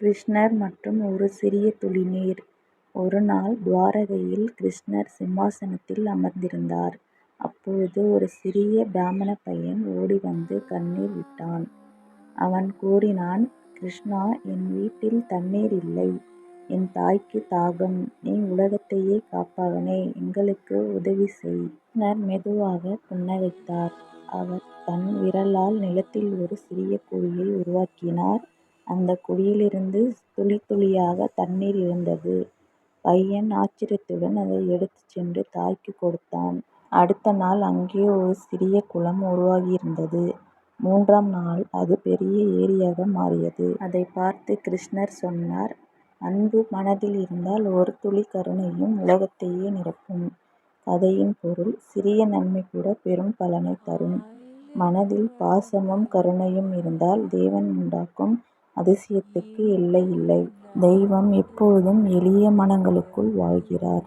கிருஷ்ணர் மற்றும் ஒரு சிறிய துளி நீர் ஒரு நாள் துவாரகையில் கிருஷ்ணர் சிம்மாசனத்தில் அமர்ந்திருந்தார். அப்போது ஒரு சிறிய பிராமணப் பையன் ஓடி வந்து கண்ணீர் விட்டான். அவன் கூறினான் கிருஷ்ணா என் வீட்டில் தண்ணீர் இல்லை. என் தாய்க்கு தாகம். நீ உலகத்தையே காப்பவனே எங்களுக்கு உதவி செய். கிருஷ்ணர் மெதுவாக புன்னகைத்தார். அவர் தன் விரலால் நிலத்தில் ஒரு சிறிய குழியை உருவாக்கினார். அந்த குழியிலிருந்து துளி துளியாக தண்ணீர் எழுந்தது. பையன் ஆச்சரியத்துடன் அதை எடுத்துச் சென்று தாய்க்குக் கொடுத்தான். அடுத்த நாள் அங்கே ஒரு சிறிய குளம் உருவாகியிருந்தது. மூன்றாம் நாள் அது பெரிய ஏரியாக மாறியது. அதைப் பார்த்து கிருஷ்ணர் சொன்னார் அன்பு மனதில் இருந்தால் ஒரு துளி கருணையும் உலகத்தையே நிரப்பும். கதையின் பொருள் சிறிய நன்மை கூட பெரும் பலனைத் தரும். மனதில் பாசமும் கருணையும் இருந்தால் தேவன் உண்டாக்கும் அதிசயத்துக்கு எல்லையில்லை. தெய்வம் எப்பொழுதும் எளிய மனங்களுக்குள் வாழ்கிறார்.